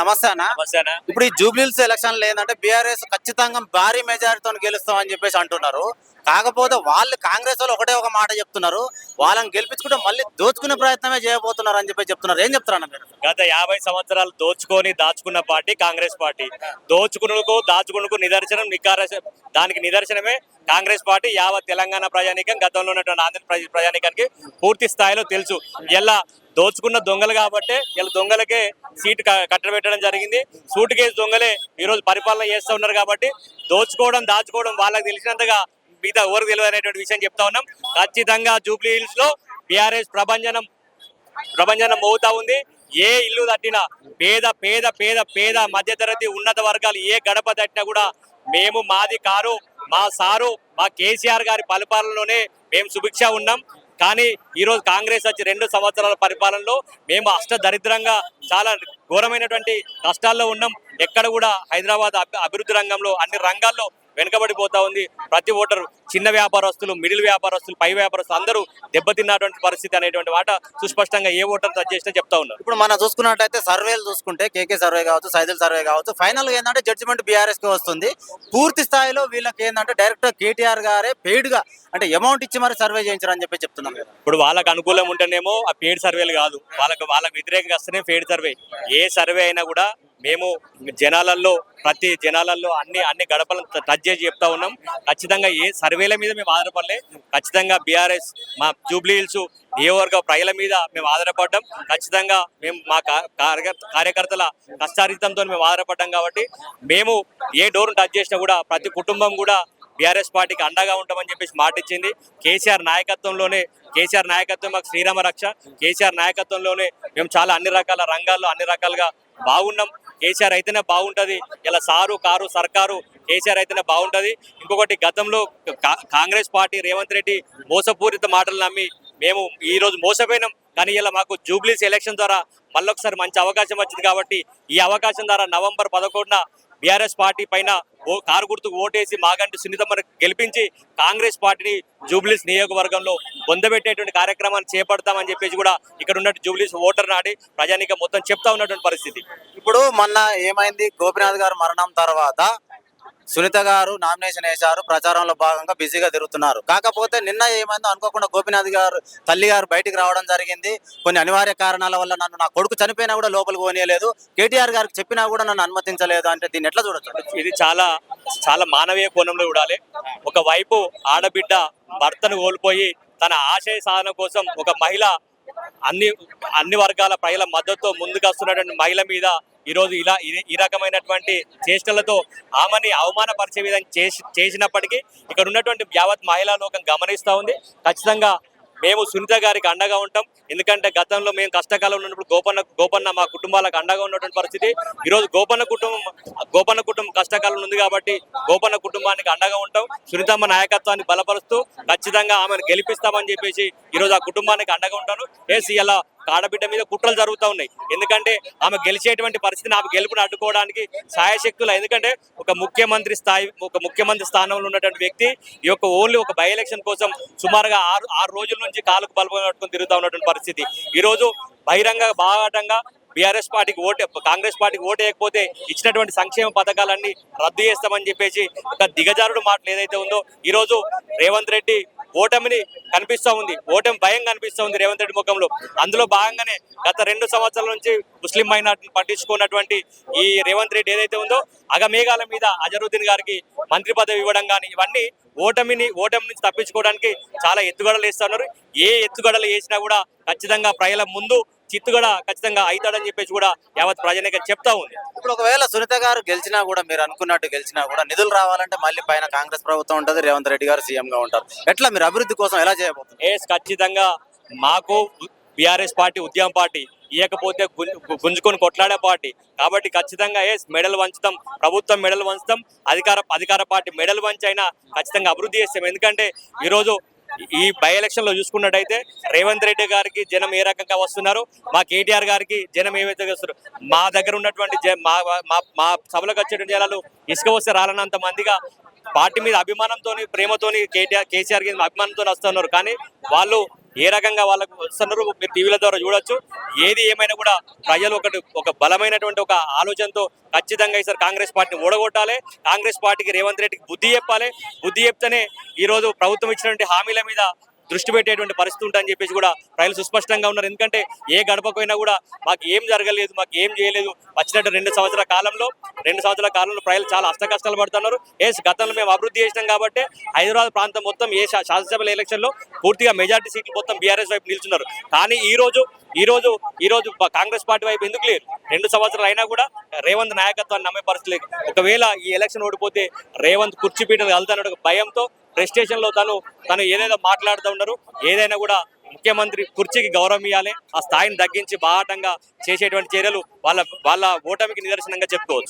నమస్తే అన్న. నమస్తేనా ఇప్పుడు ఈ జూబ్లీల్స్ ఎలక్షన్ ఏంటంటే బీఆర్ఎస్ ఖచ్చితంగా భారీ మెజారిటీతో గెలుస్తాం అని చెప్పేసి అంటున్నారు. కాకపోతే వాళ్ళు కాంగ్రెస్ వాళ్ళు ఒకటే ఒక మాట చెప్తున్నారు. వాళ్ళని గెలిపించుకుంటే మళ్ళీ దోచుకునే ప్రయత్నమే చేయబోతున్నారు అని చెప్పి చెప్తున్నారు. ఏం చెప్తారన్న మీరు? గత యాభై సంవత్సరాలు దోచుకొని దాచుకున్న పార్టీ కాంగ్రెస్ పార్టీ. దోచుకునుకు దాచుకునుకు నిదర్శనం నికార దానికి నిదర్శనమే కాంగ్రెస్ పార్టీ యావత్ తెలంగాణ ప్రజానీకం గతంలో ఉన్నటువంటి ఆంధ్రప్రదేశ్ ప్రజానీకానికి పూర్తి స్థాయిలో తెలుసు. ఇలా దోచుకున్న దొంగలు కాబట్టే ఇలా దొంగలకే సీటు కట్టబెట్టడం జరిగింది. సూట్ కేసు దొంగలే ఈరోజు పరిపాలన చేస్తూ ఉన్నారు కాబట్టి దోచుకోవడం దాచుకోవడం వాళ్ళకి తెలిసినంతగా మిగతా ఎవరికి తెలియదు అనేటువంటి విషయం చెప్తా ఉన్నాం. ఖచ్చితంగా జూబ్లీ హిల్స్లో బీఆర్ఎస్ ప్రభంజనం ప్రభంజనం మోగుతా ఉంది. ఏ ఇల్లు తట్టినా పేద పేద పేద పేద మధ్యతరగతి ఉన్నత వర్గాలు ఏ గడప తట్టినా కూడా మేము మాది కారు మా సారు మా కేసీఆర్ గారి పరిపాలనలోనే మేము సుభిక్ష ఉన్నాం. కానీ ఈరోజు కాంగ్రెస్ వచ్చి రెండు సంవత్సరాల పరిపాలనలో మేము అష్ట దరిద్రంగా చాలా ఘోరమైనటువంటి కష్టాల్లో ఉన్నాం. ఎక్కడ కూడా హైదరాబాద్ అభివృద్ధి రంగంలో అన్ని రంగాల్లో వెనుకబడిపోతా ఉంది. ప్రతి ఓటరు చిన్న వ్యాపారస్తులు మిడిల్ వ్యాపారస్తులు పై వ్యాపారస్తులు అందరూ దెబ్బతిన్నటువంటి పరిస్థితి అనేటువంటి మాట సుస్పష్టంగా ఏ ఓటర్ టచ్ చేసినా చెప్తా ఉన్నారు. ఇప్పుడు మనం చూసుకున్నట్టయితే సర్వేలు చూసుకుంటే కేకే సర్వే కావచ్చు సైదుల్ సర్వే కావచ్చు ఫైనల్గా ఏంటంటే జడ్జిమెంట్ బీఆర్ఎస్కి వస్తుంది. పూర్తి స్థాయిలో వీళ్ళకి ఏంటంటే డైరెక్ట్ కేటీఆర్ గారే పెయిడ్గా అంటే అమౌంట్ ఇచ్చి మరి సర్వే చేయించారని చెప్పి చెప్తున్నాం ఇప్పుడు వాళ్ళకి అనుకూలం ఉంటేనేమో ఆ పేడ్ సర్వేలు కాదు. వాళ్ళకి వాళ్ళకి వ్యతిరేకంగా వస్తేనే పేడ్ సర్వే. ఏ సర్వే అయినా కూడా మేము జనాలలో ప్రతి జనాలలో అన్ని అన్ని గడపలను టచ్ చేసి చెప్తా ఉన్నాం. ఖచ్చితంగా ఏ సర్వేల మీద మేము ఆధారపడలే. ఖచ్చితంగా బీఆర్ఎస్ మా జూబ్లీ హిల్స్ నియోజకవర్గ ప్రజల మీద మేము ఆధారపడ్డాం. ఖచ్చితంగా మేము మా కార్య- కార్యకర్తల కష్టారితంతో మేము ఆధారపడ్డాం కాబట్టి మేము ఏ డోర్ను టచ్ చేసినా కూడా ప్రతి కుటుంబం కూడా బీఆర్ఎస్ పార్టీకి అండగా ఉంటామని చెప్పేసి మాట ఇచ్చింది. కేసీఆర్ నాయకత్వంలోనే కేసీఆర్ నాయకత్వం మాకు శ్రీరామ రక్ష. కేసీఆర్ నాయకత్వంలోనే మేము చాలా అన్ని రకాల రంగాల్లో అన్ని రకాలుగా బాగున్నాం. కేసీఆర్ అయితేనే బాగుంటుంది. ఇలా సారు కారు సర్కారు కేసీఆర్ అయితేనే బాగుంటుంది. ఇంకొకటి గతంలో కా- కాంగ్రెస్ పార్టీ రేవంత్ రెడ్డి మోసపూరిత మాటలు నమ్మి మేము ఈరోజు మోసపోయినాం. కానీ ఇలా మాకు జూబ్లీస్ ఎలక్షన్ ద్వారా మళ్ళొకసారి మంచి అవకాశం వచ్చింది కాబట్టి ఈ అవకాశం ద్వారా నవంబర్ పదకొండున బీఆర్ఎస్ పార్టీ పైన ఓ కారు గుర్తుకు ఓటేసి మాగంటి సున్నితమ్మను గెలిపించి కాంగ్రెస్ పార్టీని జూబ్లీస్ నియోజకవర్గంలో పొందబెట్టేటువంటి కార్యక్రమాన్ని చేపడతామని చెప్పేసి కూడా ఇక్కడ ఉన్నట్టు జూబ్లీస్ ఓటర్ నాడి ప్రజానికి మొత్తం చెప్తా ఉన్నటువంటి పరిస్థితి. ఇప్పుడు మొన్న ఏమైంది? గోపినాథ్ గారు మరణం తర్వాత సునీత గారు నామినేషన్ వేశారు. ప్రచారంలో భాగంగా బిజీగా తిరుగుతున్నారు. కాకపోతే నిన్న ఏమైందో అనుకోకుండా గోపినాథ్ గారు తల్లి గారు బయటికి రావడం జరిగింది. కొన్ని అనివార్య కారణాల వల్ల నన్ను నా కొడుకు చనిపోయినా కూడా లోపలికి పోనీయలేదు. కేటీఆర్ గారికి చెప్పినా కూడా నన్ను అనుమతించలేదు అంటే దీన్ని ఎట్లా చూడొచ్చు? ఇది చాలా చాలా మానవీయ కోణంలో చూడాలి. ఒకవైపు ఆడబిడ్డ భర్తను కోల్పోయి తన ఆశయ సాధన కోసం ఒక మహిళ అన్ని అన్ని వర్గాల ప్రజల మద్దతుతో ముందుకు వస్తున్నటువంటి మహిళ మీద ఈరోజు ఇలా ఈ- ఈ రకమైనటువంటి చేష్టలతో ఆమెని అవమానపరిచే విధంగా చేసి చేసినప్పటికీ ఇక్కడ ఉన్నటువంటి యావత్ మహిళా లోకం గమనిస్తూ ఉంది. ఖచ్చితంగా మేము సునీత గారికి అండగా ఉంటాం. ఎందుకంటే గతంలో మేము కష్టకాలంలో ఉన్నప్పుడు గోపన్న గోపన్న మా కుటుంబాలకు అండగా ఉన్నటువంటి పరిస్థితి. ఈరోజు గోపన్న కుటుంబం గోపన్న కుటుంబం కష్టకాలంలో ఉంది కాబట్టి గోపన్న కుటుంబానికి అండగా ఉంటాం. సునీతమ్మ నాయకత్వాన్ని బలపరుస్తూ ఖచ్చితంగా ఆమెను గెలిపిస్తామని చెప్పేసి ఈరోజు ఆ కుటుంబానికి అండగా ఉంటాను. ఏసి ఇలా కాడబిడ్డ మీద కుట్రలు జరుగుతూ ఉన్నాయి. ఎందుకంటే ఆమె గెలిచేటువంటి పరిస్థితిని ఆమె గెలుపుని అడ్డుకోవడానికి సాయశక్తులు ఎందుకంటే ఒక ముఖ్యమంత్రి స్థాయి ఒక ముఖ్యమంత్రి స్థానంలో ఉన్నటువంటి వ్యక్తి ఈ యొక్క ఓన్లీ ఒక బై ఎలక్షన్ కోసం సుమారుగా ఆరు ఆరు రోజుల నుంచి కాలుకు బలపం పట్టుకొని తిరుగుతూ ఉన్నటువంటి పరిస్థితి. ఈరోజు బహిరంగ బాహాటంగా బీఆర్ఎస్ పార్టీకి ఓటే కాంగ్రెస్ పార్టీకి ఓటేయకపోతే ఇచ్చినటువంటి సంక్షేమ పథకాలన్నీ రద్దు చేస్తామని చెప్పేసి ఒక దిగజారుడు మాటలు ఏదైతే ఉందో ఈరోజు రేవంత్ రెడ్డి ఓటమిని కనిపిస్తూ ఉంది. ఓటమి భయం కనిపిస్తూ ఉంది రేవంత్ రెడ్డి ముఖంలో. అందులో భాగంగానే గత రెండు సంవత్సరాల నుంచి ముస్లిం మైనార్టీని పట్టించుకున్నటువంటి ఈ రేవంత్ రెడ్డి ఏదైతే ఉందో అగమేఘాల మీద అజరుద్దీన్ గారికి మంత్రి పదవి ఇవ్వడం కానీ ఇవన్నీ ఓటమిని ఓటమి నుంచి తప్పించుకోవడానికి చాలా ఎత్తుగడలు వేస్తున్నారు. ఏ ఎత్తుగడలు వేసినా కూడా ఖచ్చితంగా ప్రజల ముందు చిత్తుగడ ఖచ్చితంగా అవుతాడని చెప్పేసి కూడా యావత్ ప్రజానిక చెప్తా ఉంది. ఇప్పుడు ఒకవేళ సునీత గారు గెలిచినా కూడా మీరు అనుకున్నట్టు గెలిచినా కూడా నిధులు రావాలంటే మళ్ళీ పైన కాంగ్రెస్ ప్రభుత్వం ఉంటుంది రేవంత్ రెడ్డి గారు సీఎం గా ఉంటారు. ఎట్లా మీరు అభివృద్ధి కోసం ఎలా చేయబోతున్నారు? ఎస్ ఖచ్చితంగా మాకు బీఆర్ఎస్ పార్టీ ఉద్యమ పార్టీ ఇవ్వకపోతే గుంజు- గుంజుకొని కొట్లాడే పార్టీ. కాబట్టి ఖచ్చితంగా ఎస్ మెడల్ వంచుతాం ప్రభుత్వం మెడల్ వంచుతాం అధికార అధికార పార్టీ మెడల్ వంచి అయినా ఖచ్చితంగా అభివృద్ధి చేస్తాం. ఎందుకంటే ఈరోజు ఈ బై ఎలక్షన్లో చూసుకున్నట్టయితే రేవంత్ రెడ్డి గారికి జనం ఏ రకంగా వస్తున్నారు? మా కేటీఆర్ గారికి జనం ఏవైతే వస్తారు మా దగ్గర ఉన్నటువంటి మా మా- మా సభలకు వచ్చేటువంటి జనాలు ఇసుక వస్తే రాలనంత మందిగా పార్టీ మీద అభిమానంతో ప్రేమతోని కేటీఆర్ కేసీఆర్ మీద అభిమానంతో వస్తున్నారు. కానీ వాళ్ళు ఏ రకంగా వాళ్ళకు వస్తున్నారు మీరు టీవీల ద్వారా చూడొచ్చు. ఏది ఏమైనా కూడా ప్రజలు ఒకటి ఒక బలమైనటువంటి ఒక ఆలోచనతో ఖచ్చితంగా ఈసారి కాంగ్రెస్ పార్టీని ఓడగొట్టాలి. కాంగ్రెస్ పార్టీకి రేవంత్ రెడ్డికి బుద్ధి చెప్పాలి. బుద్ధి చెప్తేనే ఈ రోజు ప్రభుత్వం ఇచ్చినటువంటి హామీల మీద దృష్టి పెట్టేటువంటి పరిస్థితి ఉంటుందని చెప్పేసి కూడా ప్రజలు సుస్పష్టంగా ఉన్నారు. ఎందుకంటే ఏ గడపకైనా కూడా మాకు ఏం జరగలేదు మాకు ఏం చేయలేదు. వచ్చినట్టు రెండు సంవత్సరాల కాలంలో రెండు సంవత్సరాల కాలంలో ప్రజలు చాలా అష్ట కష్టాలు పడుతున్నారు. ఏ గతంలో మేము అభివృద్ధి చేసినాం కాబట్టి హైదరాబాద్ ప్రాంతం మొత్తం ఏ శాసనసభల ఎలక్షన్లో పూర్తిగా మెజార్టీ సీట్లు మొత్తం బీఆర్ఎస్ వైపు నిల్చున్నారు. కానీ ఈ రోజు ఈ రోజు ఈ రోజు కాంగ్రెస్ పార్టీ వైపు ఎందుకు లేరు? రెండు సంవత్సరాలు అయినా కూడా రేవంత్ నాయకత్వాన్ని నమ్మే పరిస్థితి లేదు. ఒకవేళ ఈ ఎలక్షన్ ఓడిపోతే రేవంత్ కుర్చీ పీటలు ఒక భయంతో ప్రెస్ స్టేషన్లో తను తను ఏదేదో మాట్లాడుతూ ఉన్నారు ఏదైనా కూడా ముఖ్యమంత్రి కుర్చీకి గౌరవం ఇవ్వాలి ఆ స్థాయిని తగ్గించి బాహాటంగా చేసేటువంటి చర్యలు వాళ్ళ వాళ్ళ ఓటమికి నిదర్శనంగా చెప్పుకోవచ్చు.